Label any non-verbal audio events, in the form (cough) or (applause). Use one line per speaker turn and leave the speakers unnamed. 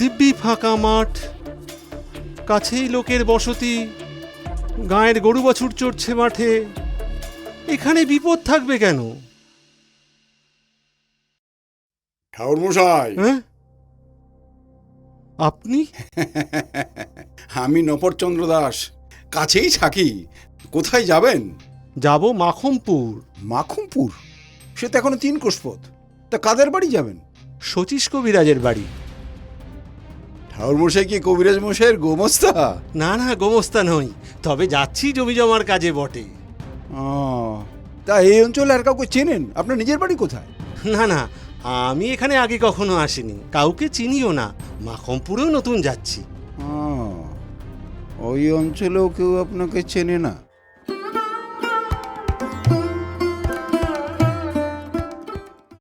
দিব্যি ফাঁকা মাঠ কাছেই লোকের বসতি গায়ের গরু বাছুর চড়ছে মাঠে এখানে বিপদ থাকবে কেন?
ঠাকুর মশাই
হ্যাঁ? আপনি? (laughs)
আমি নপরচন্দ্র দাস কাছেই থাকি কোথায় যাবেন?
যাব মাখমপুর।
মাখুমপুর? সে তো এখনও তিন কোষ পথ তা কাদের বাড়ি যাবেন?
শচীশ কবিরাজের বাড়ি।
ঠাকুর মশাই কি কবিরাজ মশাইয়ের গোমস্তা?
না না গোমস্তা নই। তবে যাচ্ছি জমি জমার কাজে বটে।
ও, তা এই অঞ্চলে আর কাউকে চেনেন? আপনার নিজের বাড়ি কোথায়?
না না আমি এখানে আগে কখনো আসিনি। কাউকে চিনিও না। মাখমপুরেও নতুন যাচ্ছি।
ও, ওই অঞ্চলেও কেউ আপনাকে চেনে না।